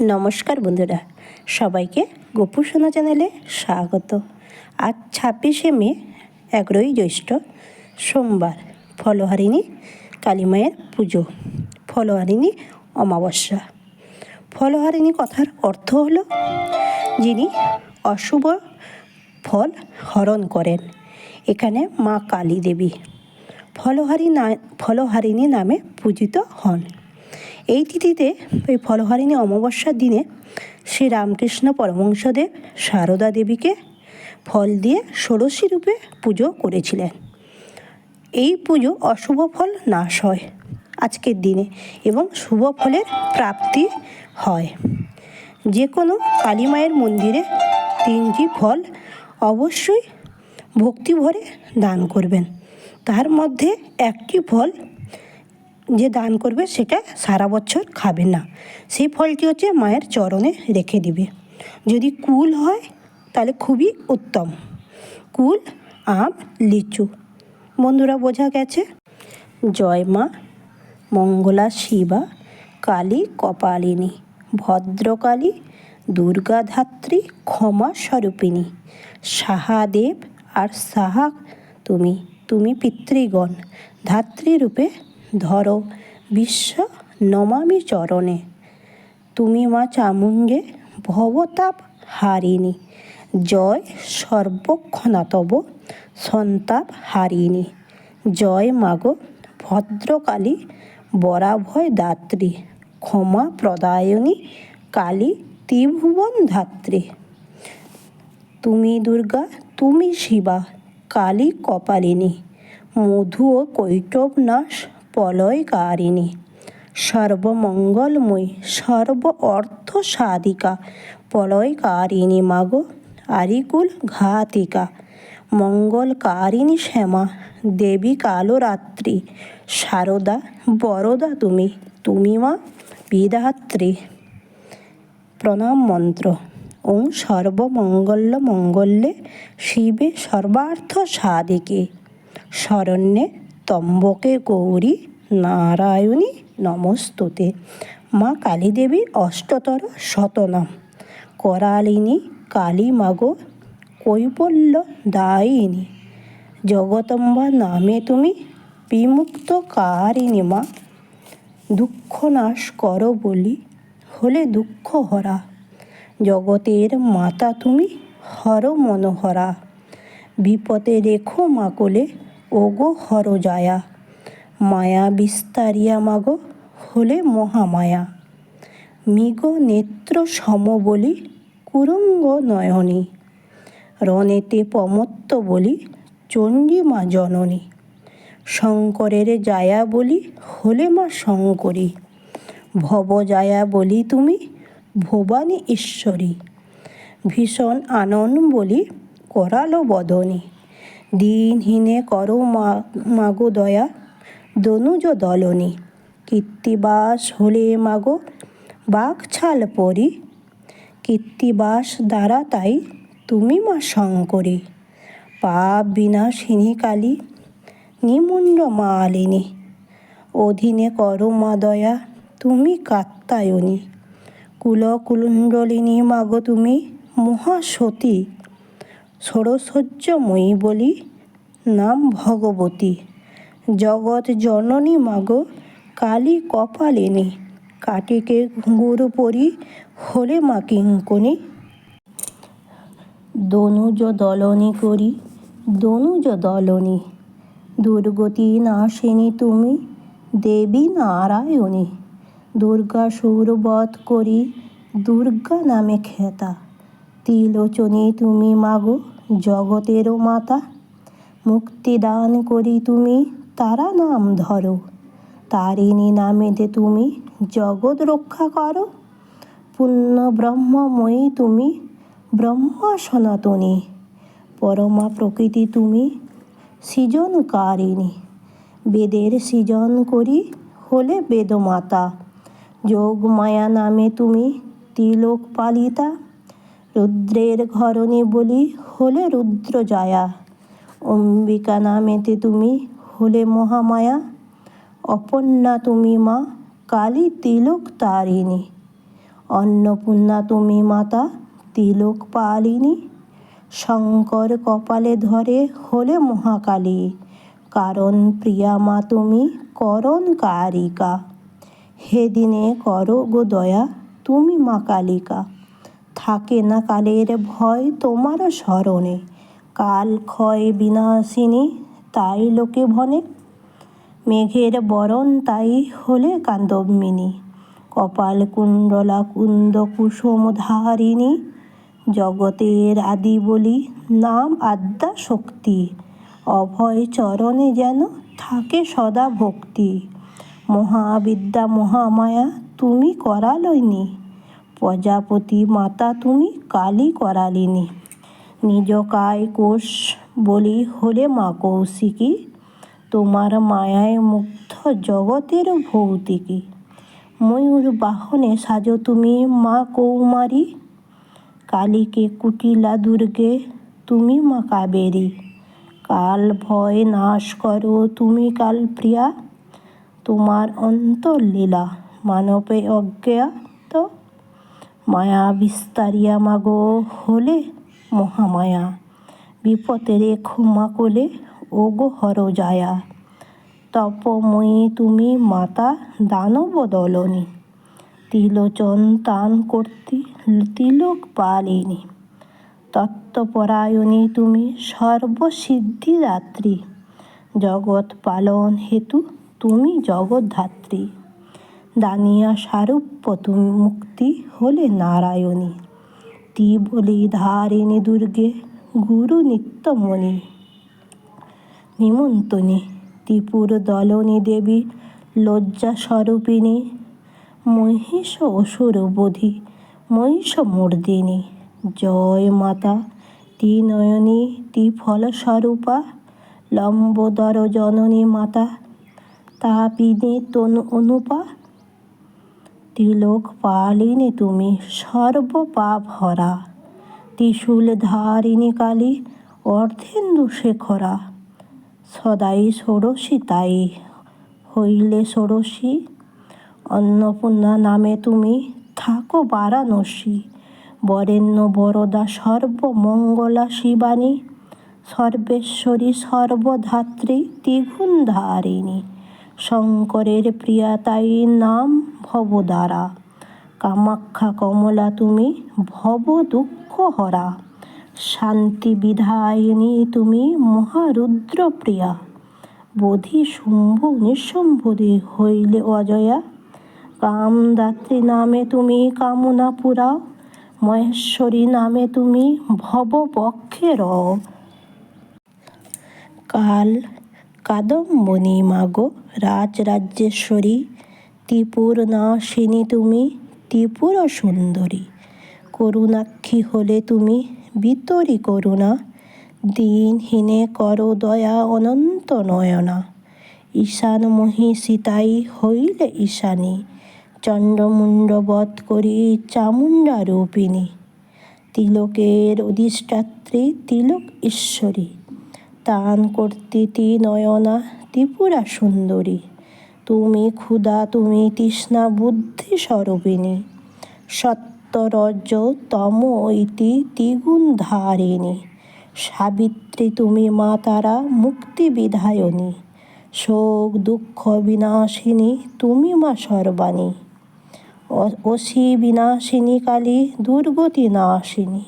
নমস্কার বন্ধুরা, সবাইকে গোপু সোনা চ্যানেলে স্বাগত। আজ ছাব্বিশে মে, এগারোই জ্যৈষ্ঠ, সোমবার, ফলহারিণী কালীমায়ের পুজো, ফলহারিণী অমাবস্যা। ফলহারিণী কথার অর্থ হলো, যিনি অশুভ ফল হরণ করেন, এখানে মা কালী দেবী ফলহারি না, ফলহারিণী নামে পূজিত হন। এই তিথিতে এই ফলহারিণী অমাবস্যার দিনে শ্রী রামকৃষ্ণ পরমহংসদেব সারদা দেবীকে ফল দিয়ে ষোড়শী রূপে পুজো করেছিলেন। এই পুজো অশুভ ফল নাশ হয় আজকের দিনে এবং শুভ ফলের প্রাপ্তি হয়। যে কোনো কালী মায়ের মন্দিরে তিনটি ফল অবশ্যই ভক্তিভরে দান করবেন। তার মধ্যে একটি ফল যে দান করবে সেটা সারা বছর খাবে না। সেই ফলটি হচ্ছে মায়ের চরণে রেখে দিবে। যদি কুল হয়, তাহলে খুবই উত্তম। কুল, আম, লিচু। বন্ধুরা, বোঝা গেছে? জয় মা, মঙ্গলা শিবা, কালী কপালিনী, ভদ্রকালী, দুর্গাধাত্রী, ক্ষমা স্বরূপিণী। সাহাদেব আর সাহা তুমি তুমি পিতৃগণ। ধাত্রীরূপে ধরো, বিশ্ব নমামি চরণে। তুমি মা চামুণ্ডে ভবতাপ হারিণী। জয় সর্বক্ষণাতব সন্তাপ হারিণী। জয় মাগো ভদ্রকালী বরাভয় দাত্রী। ক্ষমা প্রদায়নী কালী ত্রিভুবন ধাত্রী। তুমি দুর্গা, তুমি শিবা, কালী কপালিনী। মধু ও কৈটব নাশ প্রলয়কারিণী। সর্বমঙ্গলময়ী সর্ব অর্থ সাধিকা প্রলয়কারিণী মাগো আরিকুল ঘাতিকা মঙ্গলকারিণী শ্যামা, দেবী কালরাত্রি, সারদা, বরদা তুমি তুমি মা বিধাত্রী। প্রণাম মন্ত্র, ওং সর্বমঙ্গল মঙ্গলে শিবে সর্বার্থ সাধিকে শরণ্যে তম্বকে গৌরী নারায়ণী নমস্তুতে। মা কালী দেবীর অষ্টতর শতনাম। করালিনী কালী মাগো কৈবল্য দায়িনী। জগতম্বা নামে তুমি বিমুক্ত কারিণী মা। দুঃখ নাশ করো বলি, হলে দুঃখ হরা। জগতের মাতা তুমি হর মনোহরা বিপদে রেখো মা কোলে ওগো হর জায়া মায়া বিস্তারিয়া মাগো হলে মহামায়া। মৃগ নেত্র সম বলি কুরঙ্গ নয়নী, রণেতে পমত্ত বলি চণ্ডীমা জননী। শঙ্করের জায়া বলি হলে মা শঙ্করী, ভব জায়া বলি তুমি ভবানী ঈশ্বরী। ভীষণ আনন্দ বলি করালো বদনী। দিনহীনে করো মাগো দয়া। দনুজ দলনী, কীর্তিবাস হলে মাগো বাঘ ছাল পরি। কীর্তিবাস দ্বারা তাই তুমি মা শঙ্করী। পাপ বিনাশিনী কালী, নিমুণ্ড মালিনী। অধীনে করো মা দয়া, তুমি কাত্তায়নী। কুলকুণ্ডলিনী মাগো তুমি মহাসতী। ষোড়শয্যময়ী বলি নাম ভগবতী। জগৎ জননী মাগো, কালী কপালিনী। কাটিকে গুরু পরি হলে মা কিঙ্কনি দনুজ দলনী করি, দনুজ দলনী। দুর্গতি নাশিনী তুমি, দেবী নারায়ণী। দুর্গা সুরবধ করি, দুর্গা নামে খেতা। ত্রিলোচনী তুমি মাগো, জগতেরও মাতা। মুক্তিদান করি তুমি, তারা নাম ধরো। তারিণী নামেতে তুমি, জগৎ রক্ষা করো। পুণ্য ব্রহ্মময়ী তুমি, ব্রহ্মা সনাতনী। পরমা প্রকৃতি তুমি, সৃজনকারিণী। বেদের সৃজন করি, হলে বেদমাতা। যোগমায়া নামে তুমি, তিলোক পালিতা। রুদ্রের ঘরণী বলি, হলে রুদ্র জায়া। অম্বিকা নামেতে তুমি হলে মহামায়া। অপর্ণা তুমি মা, কালী তিলক তারিণী। অন্নপূর্ণা তুমি মাতা, তিলক পালিনী। শঙ্কর কপালে ধরে হলে মহাকালী। কারণ প্রিয়া মা তুমি করণ কারিকা। হেদিনে করো গো দয়া, তুমি মা কালিকা। থাকে না কালের ভয় তোমার স্মরণে। কাল ক্ষয় বিনাশিনী, তাই লোকে ভনে। মেঘের বরণ তাই হলে কান্দমিনী কপাল কুণ্ডলা কুন্দ কুসুম ধারিণী। জগতের আদি বলি নাম আদ্যা শক্তি। অভয় চরণে যেন থাকে সদা ভক্তি। মহাবিদ্যা মহামায়া তুমি করালইনি প্রজাপতি মাতা তুমি কালী করালিনী। নিজ কায় কোষ বলি হলে মা কৌশিকী, তোমার মায়ায় মুগ্ধ জগতের ভৌতিকী। ময়ূর বাহনে সাজো তুমি মা কৌমারী, কালীকে কুটিলা দুর্গে তুমি মা কাবেরী। কাল ভয় নাশ করো তুমি কাল প্রিয়া, তোমার অন্তর্লীলা মানবে অজ্ঞাত মায়া বিস্তারিয়া মাগো হলে মহামায়া। বিপদের ক্ষমা কোলে, ওগো হর যায়া তপময়ী তুমি মাতা দানব দলনী। তিলোচন তান করতে তিলক পালিনী। তত্ত্বপরায়ণী তুমি সর্বসিদ্ধিদাত্রী জগৎ পালন হেতু তুমি জগৎধাত্রী। দানিয়া সারূপ্য তুমি মুক্তি হলে নারায়ণী। তি বলি ধারিণী দুর্গে গুরু নিত্যমণি। নিমন্তনী ত্রিপুর দলনী দেবী লজ্জা স্বরূপিণী। মহিষ অসুর বোধি মহিষ মর্দিনী। জয় মাতা তি নয়নী তি ফলস্বরূপা লম্বোদর জননী মাতা। তাপিনী তনু অনুপা তিলোক পালিনী তুমি, সর্বপাপ হরা। ত্রিশূল ধারিণী কালী, অর্ধেন্দু শেখরা। সদাই ষোড়শী তাই, হইলে ষোড়শী। অন্নপূর্ণা নামে তুমি, থাকো বারাণসী। বরেণ্য বরদা সর্বমঙ্গলা শিবানী। সর্বেশ্বরী সর্বধাত্রী দ্বিগুণ ধারিণী। শঙ্করের প্রিয়া তাই নাম ভবদারা কামাক্ষা কমলা তুমি ভব দুঃখ হরা শান্তি বিধায়িনী তুমি মহারুদ্র প্রিয়া বোধি শুম্ভু নিঃসম্ভুদি হইলে অজয়া। কামদাত্রী নামে তুমি কামনা পুরাও। মহেশ্বরী নামে তুমি ভব পক্ষের কাল কাদম্বনী মাগো রাজরাজ্যেশ্বরী ত্রিপুর নাশিনী তুমি, ত্রিপুর সুন্দরী। করুণাক্ষী হলে তুমি বিতরি করুণা। দিনহীনে কর দয়া অনন্ত নয়না। ঈশান মহিষিতাই হইলে ঈশানী। চণ্ডমুণ্ড বধ করি চামুণ্ডা রূপিণী। তিলকের অধিষ্ঠাত্রী তিলক ঈশ্বরী। তান কর্তৃতি নয়না ত্রিপুরা সুন্দরী। তুমি ক্ষুধা, তুমি তৃষ্ণা, বুদ্ধি স্বরূপিণী। সত্যরজ তম ইতি দ্বিগুণ ধারিণী সাবিত্রী তুমি মা তারা মুক্তি বিধায়নী। শোক, দুঃখ বিনাশিনী তুমি মা সর্বাণী। অসি বিনাশিনী কালী দুর্গতি নাশিনী।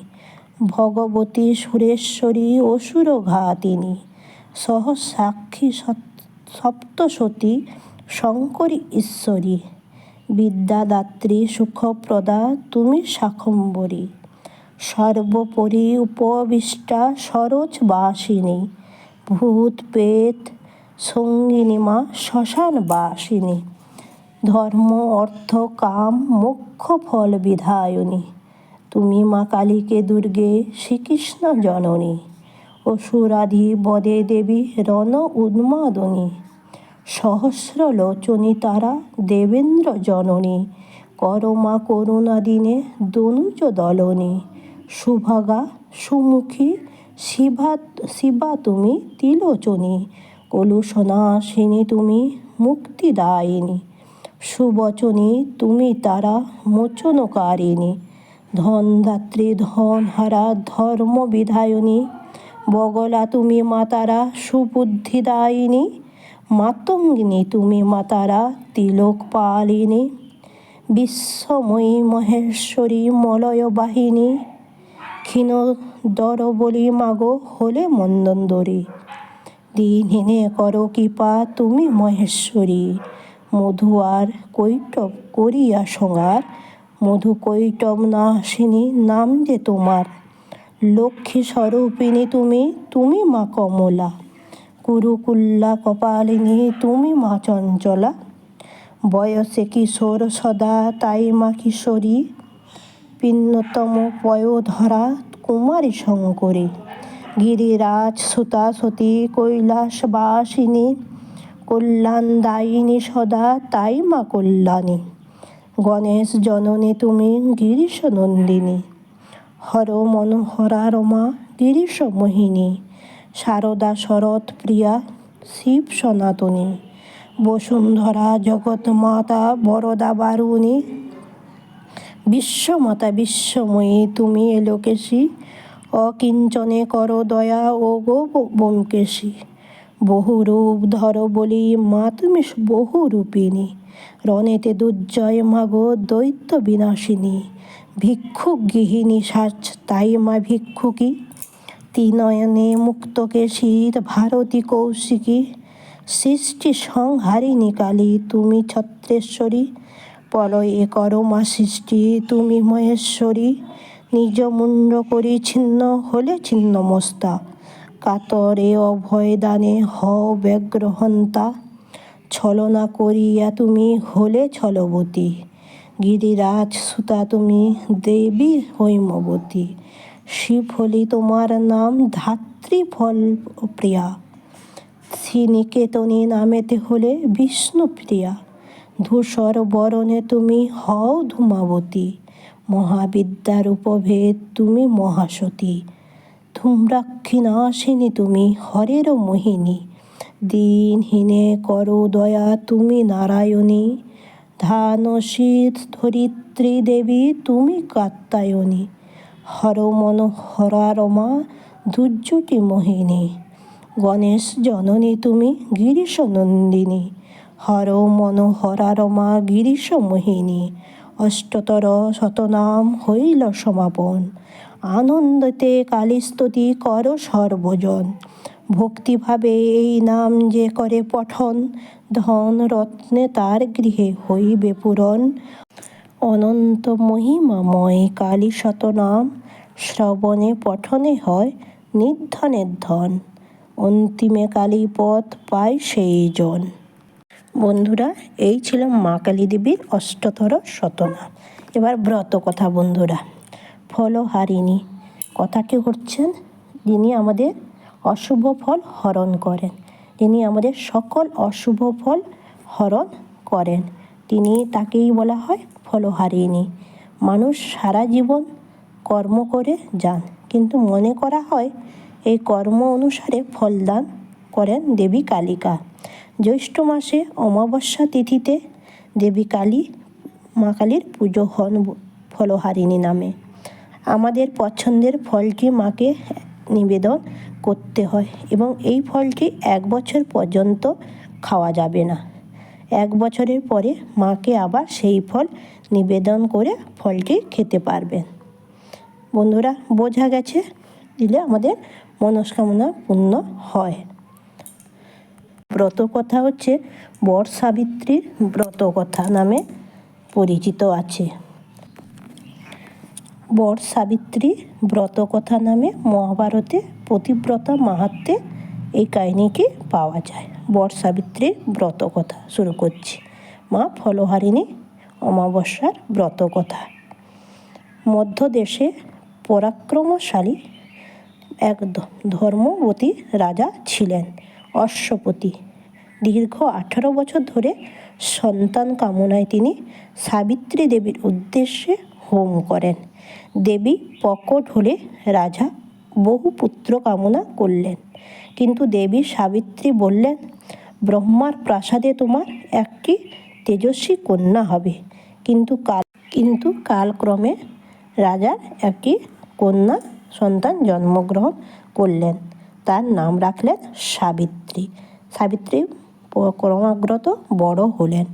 ভগবতী সুরেশ্বরী অসুর ঘাতিনী সহসাক্ষী সপ্তসতী শঙ্করী ঈশ্বরী, বিদ্যাদাত্রী সুখপ্রদা তুমি শাখম্বরী সর্বোপরি উপবিষ্টা সরোজ বাসিনী ভূত পেত সঙ্গিনী মা শ্মশান বাসিনী ধর্ম, অর্থ, কাম, মোক্ষ, ফল বিধায়নী। তুমি মা কালীকে দুর্গে শ্রীকৃষ্ণ জননী। অসুরাধি বদে দেবী রণ উন্মাদনী। সহস্র লোচনী তারা দেবেন্দ্র জননী করমা করুণা দিনে দনুজ দলনী সুভাগা সুমুখী শিভা, শিবা তুমি তিলোচনী কলুষনাশিনী তুমি মুক্তিদায়িনী, সুবচনী তুমি তারা মোচনকারিণী, ধনদাত্রী ধন হারা ধর্ম বিধায়নী বগলা তুমি মাতারা সুবুদ্ধিদায়িনী মাতঙ্গিনী তুমি মাতারা তিলক পালিনী বিশ্বময়ী মহেশ্বরী মলয় বাহিনী ক্ষীণ দর বলি মাগো হলে মন্দন্দরী দিনহীনে করো কৃপা তুমি মহেশ্বরী মধু আর কৈটব করিয়া সঙ্গার মধু কৈটব নাশিনী নাম যে তোমার লক্ষ্মী স্বরূপিণী তুমি তুমি মা কমলা কুরুকুল্লা কপালিনী তুমি মা চঞ্চলা। বয়সে কিশোর সদা, তাই মা কিশোরী। পিন্নতম পয়োধরা কুমারী শঙ্করী। গিরিরাজ সুতা সতী কৈলাসবাসিনী। কল্যাণদায়িনী সদা, তাই মা কল্যাণী। গণেশ জননী তুমি গিরিশ নন্দিনী। হর মনোহরা রমা গিরিশ মোহিনী। শারদা শরৎ প্রিয়া, শিব সনাতনী, বসুন্ধরা জগৎ মাতা বরদা বারুণী। বিশ্বমাতা বিশ্বময়ী, তুমি এলোকেশী অকিঞ্চনে কর দয়া ও গো বোমকেশী। বহু রূপ ধর বলি, মা তুমি বহু রূপিণী। রণেতে দুর্জয় মাগো দৈত্য বিনাশিনী। ভিক্ষুক গৃহিণী সাজ, তাই মা ভিক্ষুকী তিনয়নে মুক্তকেশী ভারতী কৌশিকী, সৃষ্টি সংহারিণী কালী, তুমি ছত্রেশ্বরী, পলয়ে করমা সৃষ্টি, তুমি মহেশ্বরী, নিজ মুণ্ড করি ছিন্ন হলে ছিন্ন মস্তা, কাতরে অভয় দানে হও ব্যগ্রহন্তা ছলনা করিয়া তুমি হলে ছলবতী, গিরিরাজ সুতা তুমি দেবী হৈমবতী শিব হলি তোমার নাম ধাত্রী ফল প্রিয়া। শ্রীনিকেতনী নামেতে হলে বিষ্ণুপ্রিয়া ধূসর বরণে তুমি হও ধূমাবতী। মহাবিদ্যার উপভেদ তুমি মহাসতী। ধূম্রাক্ষিণাসিনী তুমি হরের মোহিনী। দিনহীনে করো দয়া তুমি নারায়ণী। ধানশীত ধরিত্রী দেবী তুমি কাত্তায়নী হর মনোহরা রমা দুর্যটি মোহিনী। গণেশ জননী তুমি গিরিশ নন্দিনী। হর মনোহরা রমা গিরিশ মোহিনী। অষ্টতর শতনাম হইল সমাপন। আনন্দতে কালীস্তুতি কর সর্বজন। ভক্তিভাবে এই নাম যে করে পঠন ধন রত্নে তার গৃহে হইবে পূরণ। অনন্ত মহিমাময় কালী শতনাম, শ্রবণে পঠনে হয় নির্ধনের ধন। অন্তিমে কালী পথ পায় সেই জন। বন্ধুরা, এই ছিল মা কালী দেবীর অষ্টতর শতনাম। এবার ব্রত কথা বন্ধুরা। ফলহারিণী কথাটি হচ্ছেন যিনি আমাদের অশুভ ফল হরণ করেন। যিনি আমাদের সকল অশুভ ফল হরণ করেন। তিনি তাকেই বলা হয় ফলহারিণী মানুষ সারা জীবন কর্ম করে যান, কিন্তু মনে করা হয় এই কর্ম অনুসারে ফলদান করেন দেবী কালিকা। জ্যৈষ্ঠ মাসে অমাবস্যা তিথিতে দেবী কালী মা কালীর পুজো হন ফলহারিণী নামে। আমাদের পছন্দের ফলটি মাকে নিবেদন করতে হয় এবং এই ফলটি এক বছর পর্যন্ত খাওয়া যাবে না। এক বছরের পরে মাকে আবার সেই ফল নিবেদন করে ফলটি খেতে পারবেন বন্ধুরা, বোঝা গেছে দিলে আমাদের মনস্কামনা পূর্ণ হয়। ব্রত কথা হচ্ছে বর সাবিত্রীর ব্রত কথা নামে পরিচিত আছে। বর সাবিত্রী ব্রত কথা নামে মহাভারতে পতিব্রতা মাহাত্মে এই কাহিনীকে পাওয়া যায়। বর সাবিত্রীর ব্রত কথা শুরু করছি। মা ফলহারিণী অমাবস্যার ব্রত কথা। মধ্যদেশে পরাক্রমশালী এক ধর্মবতী রাজা ছিলেন। অশ্বপতি। দীর্ঘ আঠারো বছর ধরে সন্তান কামনায় তিনি সাবিত্রী দেবীর উদ্দেশ্যে হোম করেন। দেবী প্রকট হলে রাজা বহু পুত্র কামনা করলেন। কিন্তু দেবী সাবিত্রী বললেন, ব্রহ্মার প্রাসাদে তোমার একটি তেজস্বী কন্যা হবে। কিন্তু কাল, কিন্তু কালক্রমে রাজার একটি কন্যা সন্তান জন্মগ্রহণ করলেন। তার নাম রাখলেন সাবিত্রী। সাবিত্রী ক্রমাগত বড় হলেন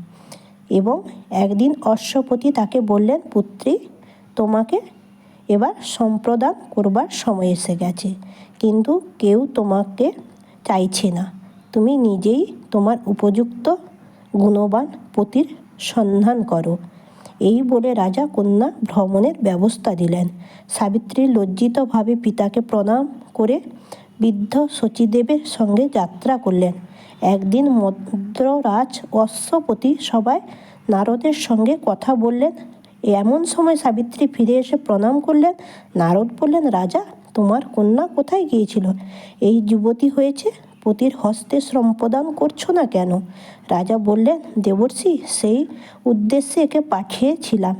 এবং একদিন অশ্বপতি তাকে বললেন, পুত্রী, তোমাকে এবার সম্প্রদান করবার সময় এসে গেছে। কিন্তু কেউ তোমাকে চাইছে না। তুমি নিজেই তোমার উপযুক্ত গুণবান পতির সন্ধান করো। এই বলে রাজা কন্যা ভ্রমণের ব্যবস্থা দিলেন। সাবিত্রী লজ্জিতভাবে পিতাকে প্রণাম করে বৃদ্ধ সচিদেবের সঙ্গে যাত্রা করলেন। একদিন মদ্ররাজ অশ্বপতি সবাই নারদের সঙ্গে কথা বললেন। এমন সময় সাবিত্রী ফিরে এসে প্রণাম করলেন। নারদ বললেন, রাজা, তোমার কন্যা কোথায় গিয়েছিল? এই যুবতী হয়েছে পতির হস্তে শ্রমপ্রদান করছ না কেন? রাজা বললেন, দেবর্ষি, সেই উদ্দেশ্যে একে পাঠিয়েছিলাম।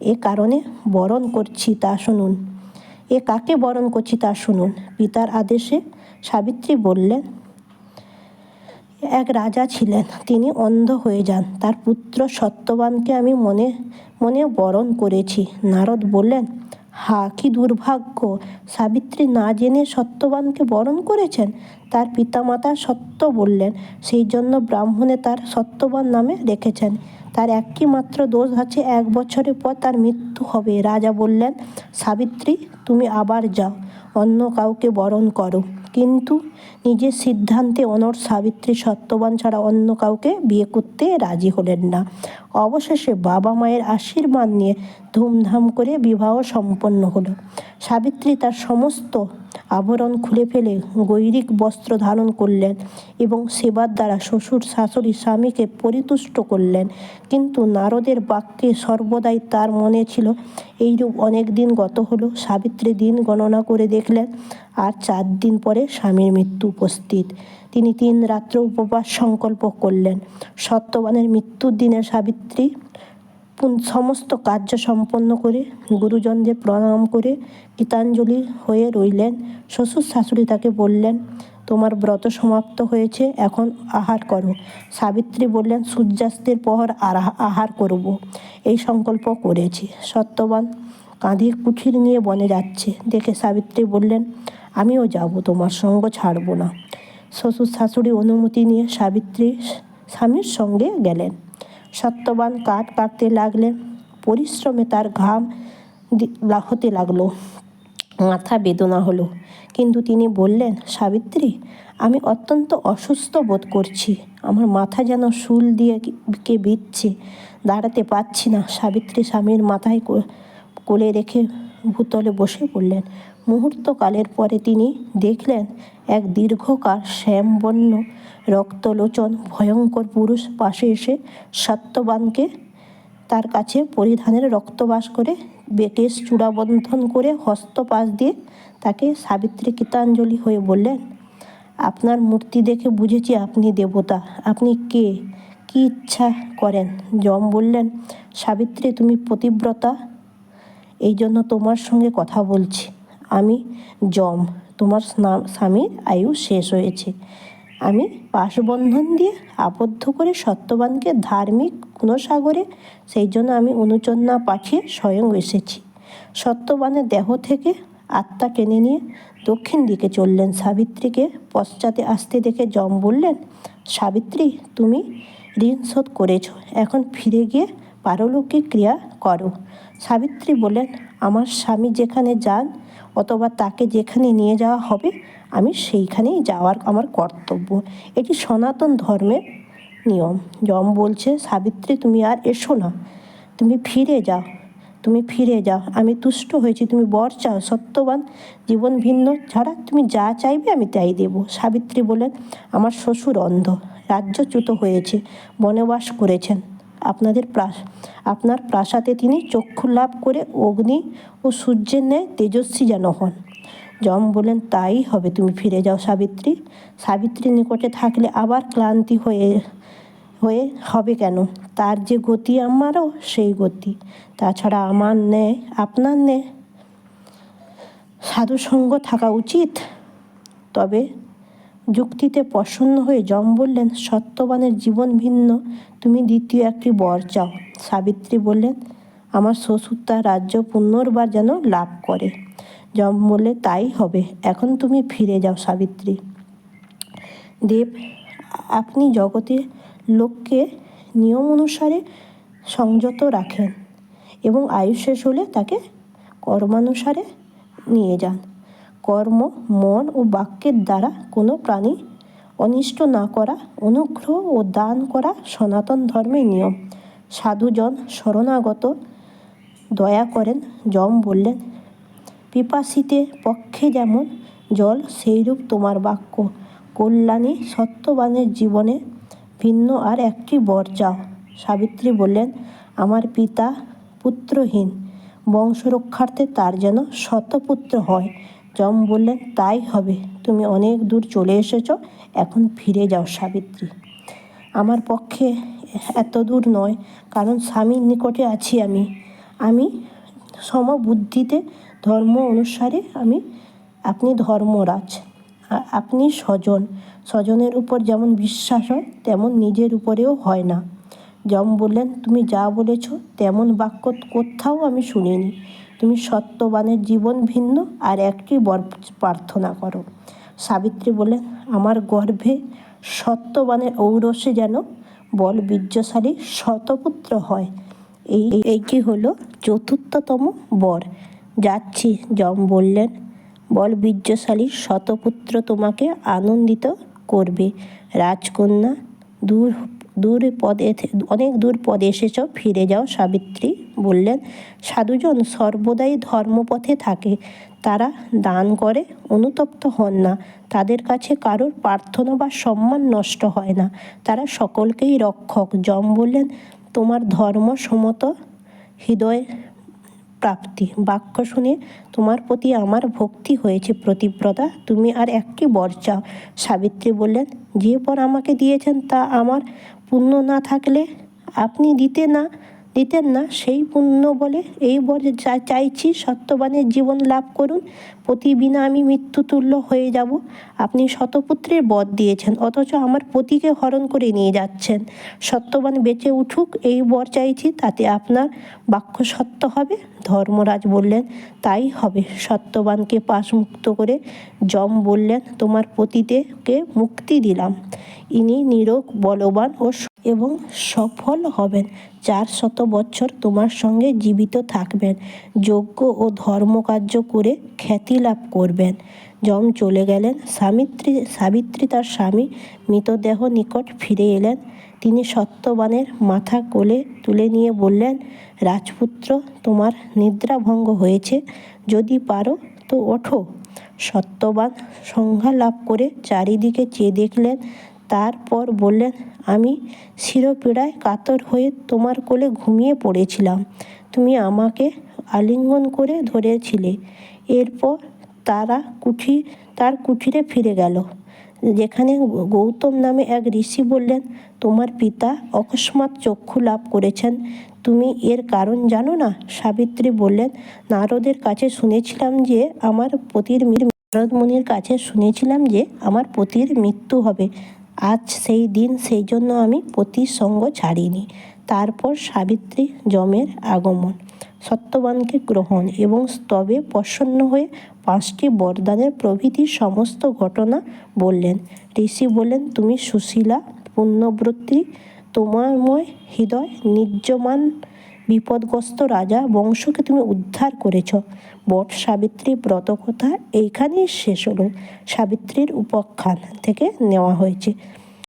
এ কারণে বরণ করছি তা শুনুন। এ কাকে বরণ করছি তা শুনুন। পিতার আদেশে সাবিত্রী বললেন, এক রাজা ছিলেন, তিনি অন্ধ হয়ে যান। তার পুত্র সত্যবানকে আমি মনে মনে বরণ করেছি। নারদ বললেন হা, কি দুর্ভাগ্য। সাবিত্রী না জেনে সত্যবানকে বরণ করেছেন? তার পিতামাতা সত্য বললেন, সেই জন্য ব্রাহ্মণে তার সত্যবান নামে রেখেছেন। তার একটি মাত্র দোষ আছে, এক বছরের পর তার মৃত্যু হবে। রাজা বললেন, সাবিত্রী, তুমি আবার যাও। অন্য কাউকে বরণ করো। কিন্তু নিজের সিদ্ধান্তে অনর সাবিত্রী সত্যবান ছাড়া অন্য কাউকে বিয়ে করতে রাজি হলেন না। অবশেষে বাবা মায়ের আশীর্বাদ নিয়ে ধুমধাম করে বিবাহ সম্পন্ন হলো। সাবিত্রী তার সমস্ত আবরণ খুলে ফেলে গৈরিক বস্ত্র ধারণ করলেন এবং সেবার দ্বারা শ্বশুর, শাশুড়ি, স্বামীকে পরিতুষ্ট করলেন। কিন্তু নারদের বাক্যে সর্বদাই তার মনে ছিল এইরূপ অনেক দিন গত হলো। সাবিত্রী দিন গণনা করে দেখলেন, আর চার দিন পরে স্বামীর মৃত্যু উপস্থিত। তিনি তিন রাত্র উপবাস সংকল্প করলেন। সত্যবানের মৃত্যুর দিনে সাবিত্রী সমস্ত কার্য সম্পন্ন করে গুরুজনদের প্রণাম করে গীতাঞ্জলি হয়ে রইলেন। শ্বশুর শাশুড়ি তাকে বললেন তোমার ব্রত সমাপ্ত হয়েছে, এখন আহার করো। সাবিত্রী বললেন, সূর্যাস্তের পর আহার করব। এই সংকল্প করেছি। সত্যবান কাঁধে কুঠির নিয়ে বনে যাচ্ছে। দেখে সাবিত্রী বললেন, আমিও যাব, তোমার সঙ্গ ছাড়বো না। শ্বশুর শাশুড়ি অনুমতি নিয়ে সাবিত্রী স্বামীর সঙ্গে গেলেন। সত্যবান কাঠ কাটতে লাগলেন, পরিশ্রমে তার ঘাম হতে লাগল। মাথা বেদনা হলো। কিন্তু তিনি বললেন, সাবিত্রী, আমি অত্যন্ত অসুস্থ বোধ করছি। আমার মাথা যেন শুল দিয়ে কে বিচ্ছে দাঁড়াতে পারছি না। সাবিত্রী স্বামীর মাথায় কোলে রেখে ভূতলে বসে পড়লেন। মুহূর্তকালের পরে তিনি দেখলেন, এক দীর্ঘকাল শ্যামবর্ণ রক্তলোচন ভয়ঙ্কর পুরুষ পাশে এসে সত্যবানকে তার কাছে পরিধানের রক্তবাস করে বেকেশ চূড়াবন্ধন করে হস্তপাশ দিয়ে তাকে সাবিত্রী কীতাঞ্জলি হয়ে বললেন, আপনার মূর্তি দেখে বুঝেছি আপনি দেবতা। আপনি কে? কি ইচ্ছা করেন? যম বললেন, সাবিত্রী, তুমি পতিব্রতা। এই জন্য তোমার সঙ্গে কথা বলছি। আমি যম। তোমার স্বামীর আয়ু শেষ হয়েছে। আমি পাশবন্ধন দিয়ে আবদ্ধ করে সত্যবানকে ধার্মিক গুণসাগরে, সেই জন্য আমি অনুচর না পাঠিয়ে স্বয়ং এসেছি। সত্যবানের দেহ থেকে আত্মা টেনে নিয়ে দক্ষিণ দিকে চললেন। সাবিত্রীকে পশ্চাতে আসতে দেখে যম বললেন, সাবিত্রী, তুমি ঋণ শোধ করেছ। এখন ফিরে গিয়ে পারলৌকিক ক্রিয়া করো। সাবিত্রী বললেন আমার স্বামী যেখানে যান অথবা তাকে যেখানে নিয়ে যাওয়া হবে, আমি সেইখানেই যাওয়ার আমার কর্তব্য। এটি সনাতন ধর্মের নিয়ম। যম বলছে, সাবিত্রী, তুমি আর এসো না। তুমি ফিরে যাও। তুমি ফিরে যাও। আমি তুষ্ট হয়েছি। তুমি বর চাও। সত্যবান, জীবন ভিন্ন। ছাড়া তুমি যা চাইবে আমি তাই দেব। সাবিত্রী বলেন, আমার শ্বশুর অন্ধ। রাজ্যচ্যুত হয়েছে। বনবাস করেছেন। আপনাদের প্রাস, আপনার প্রাসাদে তিনি চক্ষু লাভ করে অগ্নি ও সূর্যের ন্যায় তেজস্বী যেন হন। যম বলেন তাই হবে, তুমি ফিরে যাও সাবিত্রী। সাবিত্রীর নিকটে থাকলে আবার ক্লান্তি হয়ে হয়ে হবে কেন? তার যে গতি আমারও, সেই গতি। তাছাড়া আমার নেয় আপনার নেয় সাধুসঙ্গ থাকা উচিত। তবে যুক্তিতে প্রসন্ন হয়ে যম বললেন, সত্যবানের জীবন ভিন্ন, তুমি দ্বিতীয় একটি বর চাও। সাবিত্রী বললেন, আমার শ্বশুর তার রাজ্য পুনর্বার যেন লাভ করে। যম বললে, তাই হবে, এখন তুমি ফিরে যাও সাবিত্রী। দেব, আপনি জগতে লোককে নিয়ম অনুসারে সংযত রাখেন এবং আয়ু শেষ হলে তাকে কর্মানুসারে নিয়ে যান। কর্ম, মন ও বাক্যের দ্বারা কোনো প্রাণী অনিষ্ট না করা, অনুগ্রহ ও দান করা সনাতন ধর্মের নিয়ম। সাধুজন শরণাগত, দয়া করেন যম বললেন, পিপাসিতে পক্ষে যেমন জল, সেইরূপ তোমার বাক্য। কল্যাণী সত্যবানের জীবনে ভিন্ন আর একটি বর চাও সাবিত্রী বললেন, আমার পিতা পুত্রহীন। বংশরক্ষার্থে তার যেন শতপুত্র হয়। যম বললেন তাই হবে। তুমি অনেক দূর চলে এসেছ, এখন ফিরে যাও সাবিত্রী। আমার পক্ষে এত দূর নয়, কারণ স্বামীর নিকটে আছি আমি। আমি সমবুদ্ধিতে ধর্ম অনুসারে আমি, আপনি ধর্মরাজ আপনি স্বজন। স্বজনের উপর যেমন বিশ্বাস হয়, তেমন নিজের উপরেও হয় না। যম বললেন, তুমি যা বলেছ, তেমন বাক্য কোথাও আমি শুনিনি। তুমি জীবন ভিন্ন আর একটি বর প্রার্থনা করো। সাবিত্রী বললেন, আমার গর্ভে সত্যবানের ঔরসে যেন বল বীর্যশালী শতপুত্র হয়, এই, এইটি হলো চতুর্থতম বর। যাচ্ছি। যম বললেন, বল বীর্যশালী শতপুত্র তোমাকে আনন্দিত করবে। রাজকন্যা দূর দূর পদে অনেক দূর পদে এসেছ, ফিরে যাও, সাবিত্রী বললেন, সাধুজন সর্বদাই ধর্মপথে থাকে, তারা দান করে, অনুতপ্ত হন না, তাদের কাছে কারোর প্রার্থনা বা সম্মান নষ্ট হয় না, তারা সকলকেই রক্ষক। যম বললেন, তোমার ধর্ম সমত হৃদয় প্রাপ্তি। বাক্য শুনে, তোমার প্রতি আমার ভক্তি হয়েছে, প্রতিব্রতা, তুমি আর একটি বর চাও। সাবিত্রী বললেন, যে বর আমাকে দিয়েছেন তা আমার পুণ্য না থাকলে আপনি দিতে না, দিতেন না সেই পুণ্য বলে এই বর যা চাইছি সত্যবানের জীবন লাভ করুন। প্রতি বিনা আমি মৃত্যুতুল্য হয়ে যাব। আপনি শতপুত্রের বধ দিয়েছেন, অথচ আমার পতিকে হরণ করে নিয়ে যাচ্ছেন। সত্যবান বেঁচে উঠুক, এই বর চাইছি তাতে আপনার বাক্য সত্য হবে, ধর্মরাজ বললেন। তাই হবে। সত্যবানকে পাশমুক্ত করে যম বললেন, তোমার পতিতেকে মুক্তি দিলাম। ইনি নিরোগ, বলবান ও এবং সফল হবেন। চার শত বছর তোমার সঙ্গে জীবিত থাকবেন। যোগ্য ও ধর্মকার্য করে খ্যাতি লাভ করবেন। যম চলে গেলেন। সামিত্রী, সাবিত্রী তার স্বামী মৃতদেহ নিকট ফিরে এলেন। তিনি সত্যবানের মাথা কোলে তুলে নিয়ে বললেন, রাজপুত্র, তোমার নিদ্রাভঙ্গ হয়েছে। যদি পারো তো ওঠো। সত্যবান সংজ্ঞা লাভ করে চারিদিকে চেয়ে দেখলেন। তারপর বললেন, আমি শিরপীড়ায় কাতর হয়ে তোমার কোলে ঘুমিয়ে পড়েছিলাম। তুমি আমাকে আলিঙ্গন করে ধরেছিলে। এরপর তারা কুঠি, তার কুঠিরে ফিরে গেল। যেখানে গৌতম নামে এক ঋষি বললেন, তোমার পিতা অকস্মাৎ চক্ষু লাভ করেছেন। তুমি এর কারণ জানো না? সাবিত্রী বললেন, নারদের কাছে শুনেছিলাম যে আমার পতির মৃ- নারদ মুনির কাছে শুনেছিলাম যে আমার পতির মৃত্যু হবে। আজ সেই দিন সেই জন্য আমি পতির সঙ্গ ছাড়িনি। তারপর সাবিত্রী যমের আগমন। সত্যবানকে গ্রহণ এবং স্তবে প্রসন্ন হয়ে পাঁচটি বরদানের প্রভৃতি সমস্ত ঘটনা বললেন। ঋষি বললেন, তুমি সুশীলা, পুণ্যব্রতী, তোমারময় হৃদয় নির্যমান বিপদগ্রস্ত রাজা, বংশকে তুমি উদ্ধার করেছ। বট সাবিত্রী ব্রতকথা এইখানেই শেষ হলো। সাবিত্রীর উপাখ্যান থেকে নেওয়া হয়েছে।